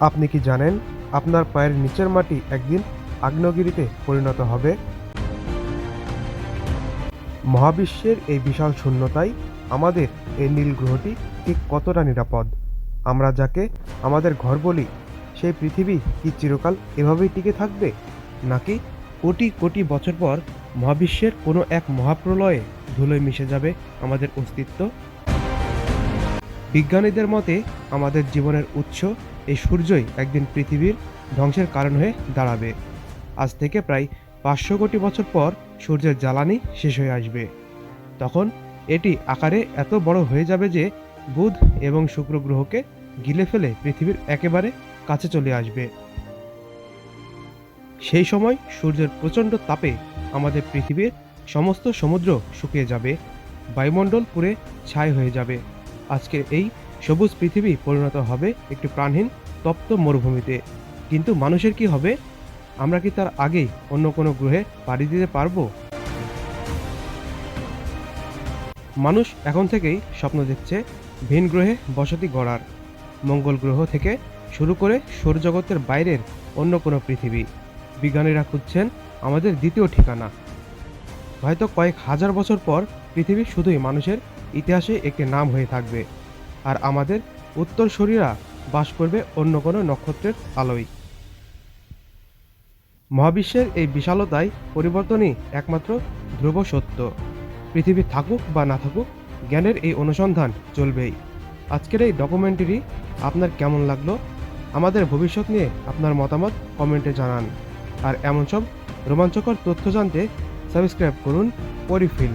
আপনি কি জানেন আপনার পায়ের নিচের মাটি একদিন আগ্নেয়গিরিতে পরিণত হবে? মহাবিশ্বের এই বিশাল শূন্যতাই আমাদের এই নীল গ্রহটি ঠিক কতটা নিরাপদ? আমরা যাকে আমাদের ঘর বলি, সেই পৃথিবী কি চিরকাল এভাবেই টিকে থাকবে? নাকি কোটি কোটি বছর পর মহাবিশ্বের কোনো এক মহাপ্রলয়ে ধুলোয় মিশে যাবে আমাদের অস্তিত্ব? বিজ্ঞানীদের মতে আমাদের জীবনের উৎস এই সূর্যই একদিন পৃথিবীর ধ্বংসের কারণ হয়ে দাঁড়াবে। আজ থেকে প্রায় পাঁচশো কোটি বছর পর সূর্যের জ্বালানি শেষ হয়ে আসবে। তখন এটি আকারে এত বড় হয়ে যাবে যে বুধ এবং শুক্র গ্রহকে গিলে ফেলে পৃথিবীর একেবারে কাছে চলে আসবে। সেই সময় সূর্যের প্রচণ্ড তাপে আমাদের পৃথিবীর সমস্ত সমুদ্র শুকিয়ে যাবে, বায়ুমণ্ডল পুরে ছাই হয়ে যাবে। আজকের এই সবুজ পৃথিবী পরিণত হবে একটি প্রাণহীন তপ্ত মরুভূমিতে। কিন্তু মানুষের কি হবে? আমরা কি তার আগেই অন্য কোনো গ্রহে পাড়ি দিতে পারব? মানুষ এখন থেকেই স্বপ্ন দেখছে ভিন গ্রহে বসতি গড়ার। মঙ্গল গ্রহ থেকে শুরু করে সৌরজগতের বাইরের অন্য কোনো পৃথিবী। বিজ্ঞানীরা খুঁজছেন আমাদের দ্বিতীয় ঠিকানা। হয়তো কয়েক হাজার বছর পর পৃথিবী শুধুই মানুষের ইতিহাসে একটি নাম হয়ে থাকবে। আর আমাদের উত্তরসূরিরা বাস করবে অন্য কোনো নক্ষত্রের আলোয়। মহাবিশ্বের এই বিশালতায় পরিবর্তনই একমাত্র ধ্রুব সত্য। পৃথিবী থাকুক বা না থাকুক, জ্ঞানের এই অনুসন্ধান চলবেই। আজকের এই ডকুমেন্টারি আপনার কেমন লাগল? আমাদের ভবিষ্যৎ নিয়ে আপনার মতামত কমেন্টে জানান। আর এমন সব রোমাঞ্চকর তথ্য জানতে সাবস্ক্রাইব করুন পরিফিল।